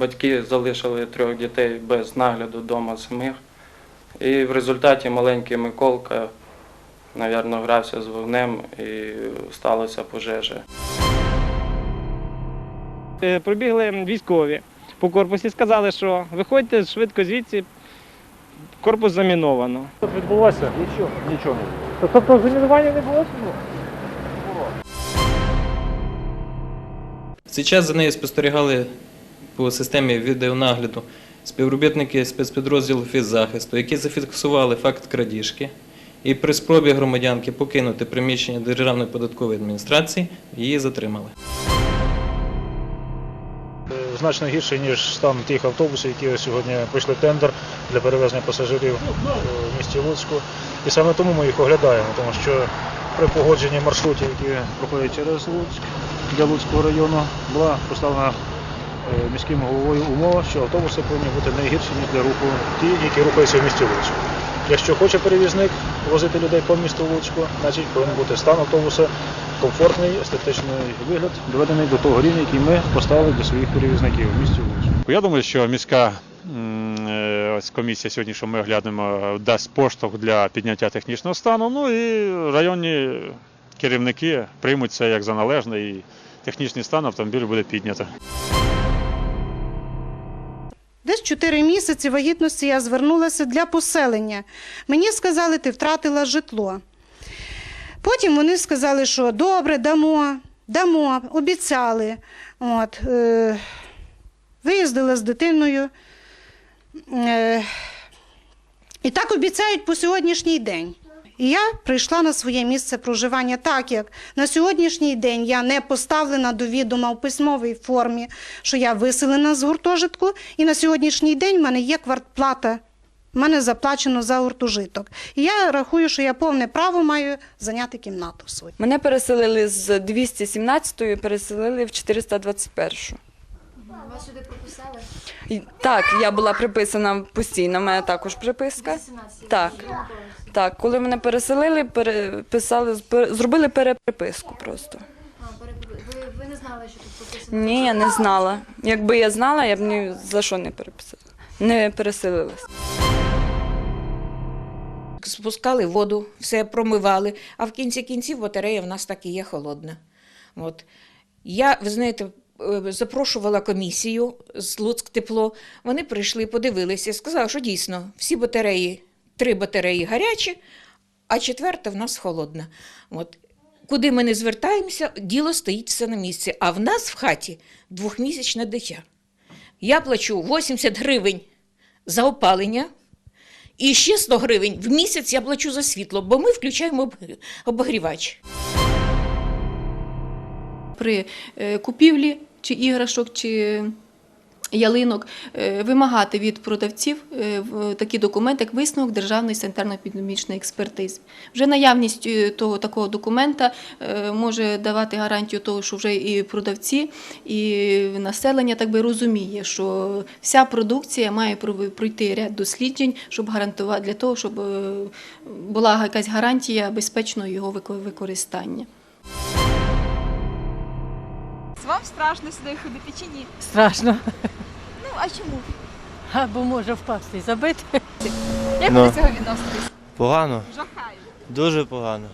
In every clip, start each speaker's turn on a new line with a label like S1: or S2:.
S1: батьки залишили трьох дітей без нагляду вдома самих. І в результаті маленький Миколка, мабуть, грався з вогнем і сталася пожежа.
S2: Е, Пробігли військові по корпусі, сказали, що виходьте швидко звідси, корпус заміновано.
S3: Тут відбулося? Нічого. Нічого не було. Тобто замінування не було?
S4: В цей час за нею спостерігали по системі відеонагляду співробітники спецпідрозділу фіззахисту, які зафіксували факт крадіжки. І при спробі громадянки покинути приміщення Державної податкової адміністрації її затримали.
S3: Е, Значно гірше, ніж стан тих автобусів, які сьогодні пройшли тендер для перевезення пасажирів е, в місті Луцьку. І саме тому ми їх оглядаємо, тому що при погодженні маршрутів, які проходять через Луцьк для Луцького району, була поставлена міським головою умова, що автобуси повинні бути найгірші, ніж для руху ті, які рухаються в місті Луцьку. Якщо хоче перевізник возити людей по місту Луцьку, значить повинен бути стан автобуса комфортний, естетичний вигляд, доведений до того рівня, який ми поставили для своїх перевізників в місті Луцьку.
S5: Я думаю, що міська е, комісія сьогодні, що ми оглянемо, дасть поштовх для підняття технічного стану. Ну і районні керівники приймуть це як за належне, і технічний стан автомобіля буде піднято.
S6: Десь 4 місяці вагітності я звернулася для поселення. Мені сказали, ти втратила житло. Потім вони сказали, що добре, дамо, дамо, обіцяли. От, е, виїздила з дитиною. Е, і так обіцяють по сьогоднішній день. І я прийшла на своє місце проживання, так як на сьогоднішній день я не поставлена до відома в письмовій формі, що я виселена з гуртожитку, і на сьогоднішній день в мене є квартплата. В мене заплачено за гуртожиток. І я рахую, що я повне право маю зайняти кімнату свою.
S7: Мене переселили з 217-ї, переселили в 421.
S8: Вас сюди прописали?
S7: І, так, я була приписана постійно, в мене також приписка.
S8: 17.
S7: Так. Так, коли мене переселили, переписали, зробили переприписку просто.
S8: А, ви, ви не знали, що тут прописано?
S7: Ні, я не знала. Якби я знала, я б ні за що не переписала. Не переселилась.
S9: спускали воду, все промивали, а в кінці кінців батарея в нас так і є холодна. От. Я, ви знаєте, е, запрошувала комісію з Луцьк тепло. Вони прийшли, подивилися, сказали, що дійсно всі батареї, три батареї гарячі, а четверта в нас холодна. От. Куди ми не звертаємося, діло стоїть все на місці. А в нас в хаті двохмісячне дитя. Я плачу 80 гривень за опалення, і ще 100 гривень в місяць я плачу за світло, бо ми включаємо об- обогрівач.
S10: при е, купівлі чи іграшок, чи ялинок е, вимагати від продавців е, такі документи, як висновок Державної санітарно-епідемічної експертизи. Вже наявність е, того такого документа може давати гарантію того, що вже і продавці, і населення так би розуміє, що вся продукція має пройти ряд досліджень, щоб гарантувати для того, щоб була якась гарантія безпечного його використання.
S11: Вам страшно сюди ходити чи ні?
S12: Страшно,
S11: Ну а чому?
S12: або може впасти і забити.
S11: Як
S13: Ну.
S11: ви до цього відноситесь?
S13: Погано,
S11: Жахаю.
S13: дуже погано.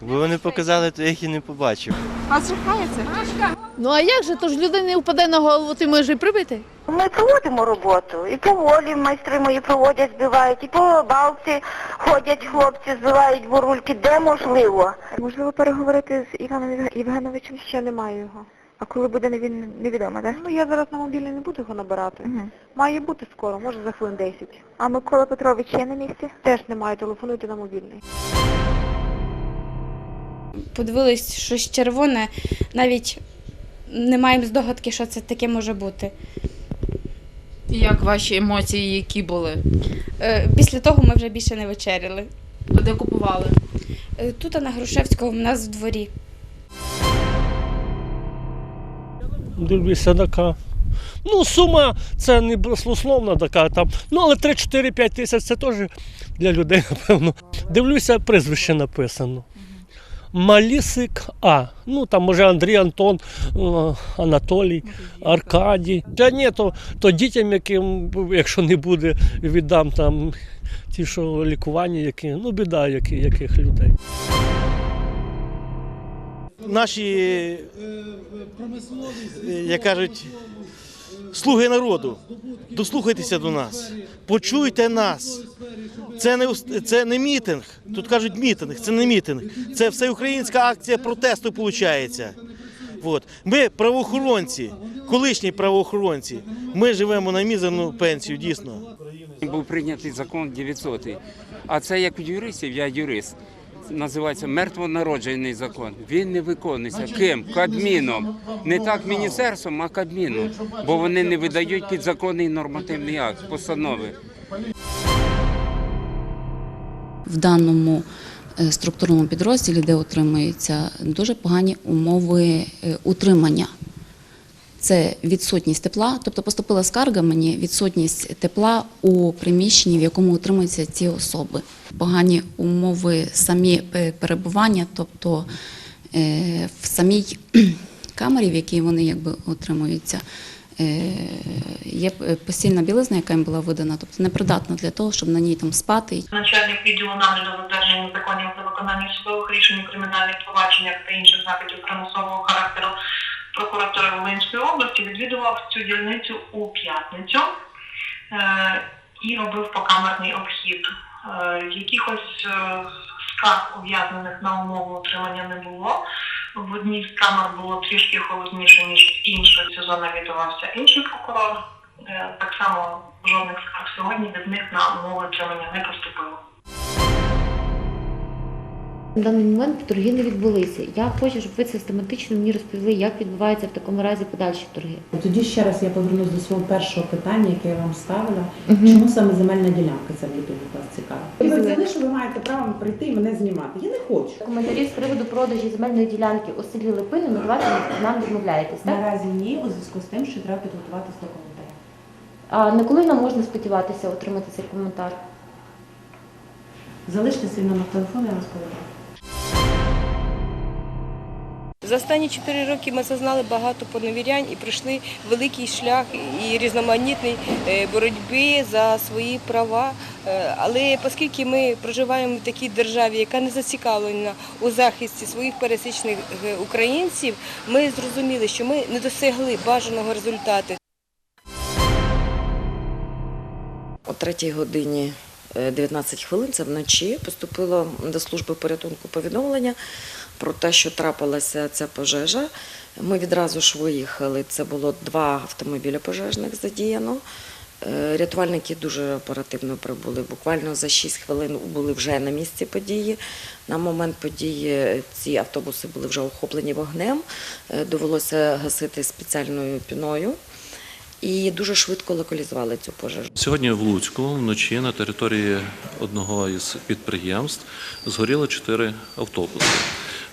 S13: Якби вони показали, то я їх і не побачив.
S11: Вас жахає це?
S12: Ну а як же? То ж людині впаде на голову, ти можеш і прибити?
S14: Ми проводимо роботу. І по волі майстри мої проводять, збивають, і по балці ходять хлопці, збивають бурульки, де можливо.
S11: Можливо, переговорити з Іваном Євгеновичем ще немає його. А коли буде він невідомо, так? Ну я зараз на мобільний не буду його набирати. Має бути скоро, може за хвилин 10. А Микола Петрович є на місці? Теж немає, телефонуйте на мобільний.
S8: Подивились щось червоне, навіть не маємо здогадки, що це таке може бути.
S11: Як ваші емоції, які були?
S8: Е, Після того ми вже більше не вечеряли.
S11: Де купували?
S8: Е, Тут на Грушевського в нас в дворі.
S3: Дивлюся така. Ну, сума це не баслословна така там. Ну, але 3-4-5 тисяч це теж для людей, напевно. Дивлюся, прізвище написано.
S15: Малісик А. Ну там може Андрій, Антон, е, Анатолій, Аркадій. Та ні, то, то дітям, яким, якщо не буде, віддам там ті, що лікування, які, ну біда, які, яких людей.
S16: Наші, як кажуть, слуги народу, дослухайтеся до нас, почуйте нас. Це не, це не мітинг. Тут кажуть мітинг, це не мітинг. Це всеукраїнська акція протесту, виходить. От. Ми правоохоронці, колишні правоохоронці. Ми живемо на мізерну пенсію, дійсно.
S17: Був прийнятий закон 900. А це як юристів, я юрист. Називається мертвонароджений закон. Він не виконується. Ким? Кабміном. Не так міністерством, а кабміном. Бо вони не видають підзаконний нормативний акт, постанови.
S18: в даному е, структурному підрозділі, де утримуються дуже погані умови е, утримання. Це відсутність тепла, тобто поступила скарга мені відсутність тепла у приміщенні, в якому утримуються ці особи. Погані умови самі е, перебування, тобто е, в самій камері, в якій вони якби утримуються, е, є постільна білизна, яка їм була видана, тобто непридатна для того, щоб на ній там спати.
S19: Начальник відділу нагляду за додержанням законів та виконання судових рішень у кримінальних провадженнях та інших заходів примусового характеру прокуратури Волинської області відвідував цю дільницю у п'ятницю е, і робив покамерний обхід. Е, якихось е, скарг ув'язнених на умови утримання не було. В одній з камер було трішки холодніше, ніж в іншій. Цю навідувався інший прокурор. Так само жодних скарг сьогодні від них на умови утримання не поступило.
S20: На даний момент торги не відбулися. Я хочу, щоб ви систематично мені розповіли, як відбуваються в такому разі подальші торги.
S21: Тоді ще раз я повернусь до свого першого питання, яке я вам ставила.
S20: Мгм.
S21: Чому саме земельна ділянка ця в людини вас цікава? І ви взяли, що ви маєте право прийти і мене знімати. Я не хочу.
S20: Коментарі з приводу продажі земельної ділянки у селі Липини надавати нам відмовляєтесь, так?
S21: Наразі ні, у зв'язку з тим, що треба підготуватися до коментаря.
S20: А на коли нам можна сподіватися отримати цей коментар?
S21: Залиште свій номер телефону, я вас повідомлю.
S22: За останні чотири роки ми зазнали багато поневірянь і пройшли великий шлях і різноманітний е, боротьби за свої права. Е, Але оскільки ми проживаємо в такій державі, яка не зацікавлена у захисті своїх пересічних е, українців, ми зрозуміли, що ми не досягли бажаного результату.
S23: О 3 годині 19 хвилин, це вночі, поступило до служби порятунку повідомлення про те, що трапилася ця пожежа. Ми відразу ж виїхали. Це було два автомобілі пожежних задіяно. Е, Рятувальники дуже оперативно прибули. Буквально за 6 хвилин були вже на місці події. На момент події ці автобуси були вже охоплені вогнем. Е, Довелося гасити спеціальною піною. І дуже швидко локалізували цю пожежу.
S24: Сьогодні в Луцьку вночі на території одного із підприємств згоріло чотири автобуси.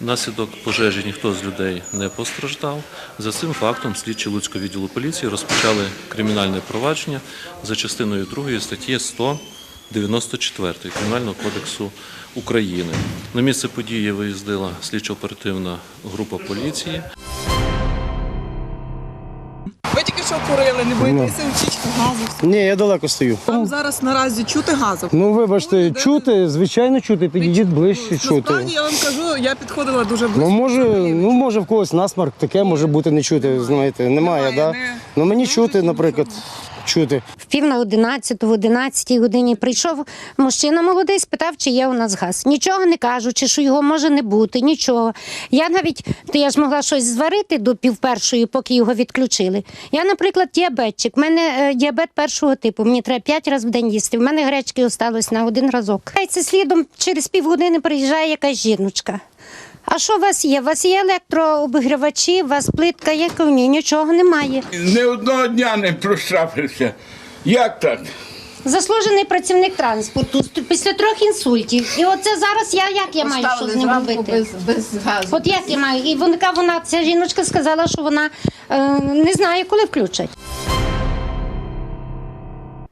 S24: Внаслідок пожежі ніхто з людей не постраждав. За цим фактом слідчі Луцького відділу поліції розпочали кримінальне провадження за частиною 2 статті 194 Кримінального кодексу України. На місце події виїздила слідчо-оперативна група поліції.
S25: Що курили, не боїтеся утічки газу.
S26: Ні, я далеко стою.
S25: Там зараз наразі чути газу.
S26: Ну, вибачте, чути, звичайно чути, підійдіть ближче, чути.
S25: Насправді я вам кажу, я підходила дуже близько.
S26: Ну, може, ну, може в когось насмарк таке може бути не чути, знаєте, немає, так? Да? Ну мені чути, наприклад, чути.
S27: В пів на одинадцяту, в одинадцятій годині прийшов мужчина молодий, спитав, чи є у нас газ. Нічого не кажучи, що його може не бути, нічого. Я навіть то я ж могла щось зварити до пів першої, поки його відключили. Я, наприклад, діабетчик. У мене е, діабет першого типу. Мені треба п'ять разів в день їсти. В мене гречки осталось на один разок. Це слідом через півгодини приїжджає якась жіночка. А що у вас є? У вас є електрообігрівачі, у вас плитка є ні, нічого немає.
S28: Не одного дня не проштрафився. Як так?
S27: Заслужений працівник транспорту після трьох інсультів. І оце зараз я як я маю що з ним робити?
S12: без- без газу.
S27: От як я маю? І вона вона ця жіночка сказала, що вона е, не знає, коли включать.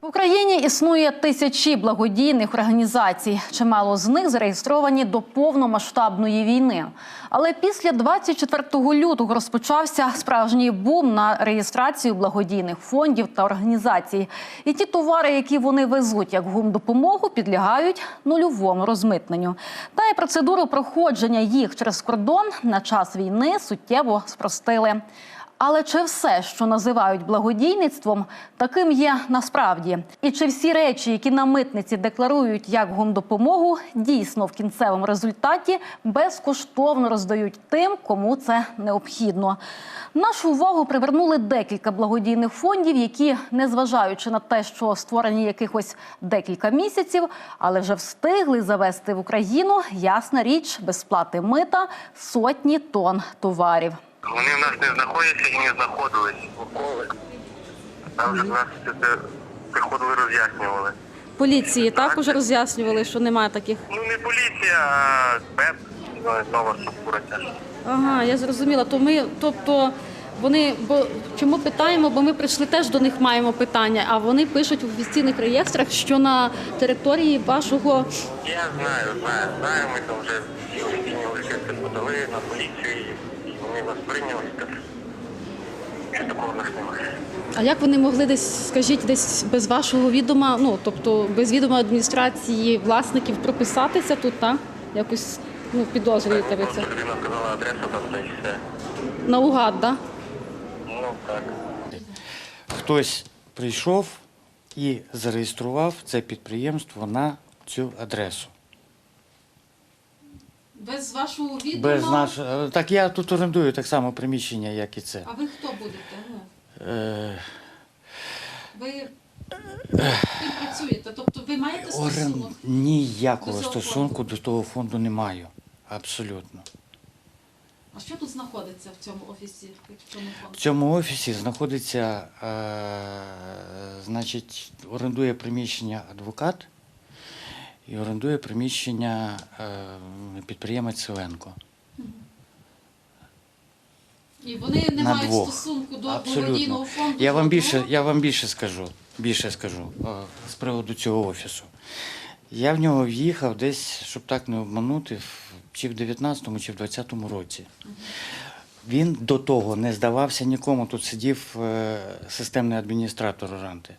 S29: В Україні існує тисячі благодійних організацій. Чимало з них зареєстровані до повномасштабної війни. Але після 24 лютого розпочався справжній бум на реєстрацію благодійних фондів та організацій. І ті товари, які вони везуть як гумдопомогу, підлягають нульовому розмитненню. Та й процедуру проходження їх через кордон на час війни суттєво спростили. Але чи все, що називають благодійництвом, таким є насправді? І чи всі речі, які на митниці декларують як гумдопомогу, дійсно в кінцевому результаті безкоштовно роздають тим, кому це необхідно? Нашу увагу привернули декілька благодійних фондів, які, незважаючи на те, що створені якихось декілька місяців, але вже встигли завести в Україну ясна річ без сплати мита сотні тонн товарів.
S30: Вони в нас не знаходяться і не знаходились ніколи. Там вже нас це приходили роз'яснювали.
S29: Поліції також роз'яснювали, що немає таких.
S30: Ну не поліція, а ПЕП, ну, нова структура ця.
S29: Ага, я зрозуміла. То ми, тобто, вони бо чому питаємо? Бо ми прийшли теж до них маємо питання, а вони пишуть в офіційних реєстрах, що на території вашого
S30: Я знаю, знаю, знаю, ми там вже всі офіційні листки подали на поліцію, і вони нас прийняли. Так. Що такого в нас немає.
S29: А як вони могли десь, скажіть, десь без вашого відома, ну тобто без відома адміністрації власників прописатися тут, так? Якось ну, підозрюєте ви це?
S30: Людина сказала адресу там та і все.
S29: Наугад, так?
S30: Ну так.
S31: Хтось прийшов і зареєстрував це підприємство на цю адресу.
S29: Без вашого відома.
S31: Без наш... Так я тут орендую так само приміщення, як і це.
S29: А ви хто будете? Ну,
S31: Е,
S29: ви ким працюєте? Тобто ви маєте
S31: орен...
S29: стосунок?
S31: Ніякого
S29: До
S31: стосунку до того фонду не маю. Абсолютно.
S29: А що тут знаходиться в цьому офісі? В цьому
S31: В цьому офісі знаходиться, е, значить, орендує приміщення адвокат і орендує приміщення е, підприємець Селенко.
S29: І вони не
S31: на
S29: мають
S31: двох.
S29: стосунку до благодійного фонду.
S31: Я вам більше, я вам більше скажу, більше скажу е, з приводу цього офісу. Я в нього в'їхав десь, щоб так не обманути, чи в 19-му, чи в 20-му році. Він до того не здавався нікому. Тут сидів е, системний адміністратор Оранти.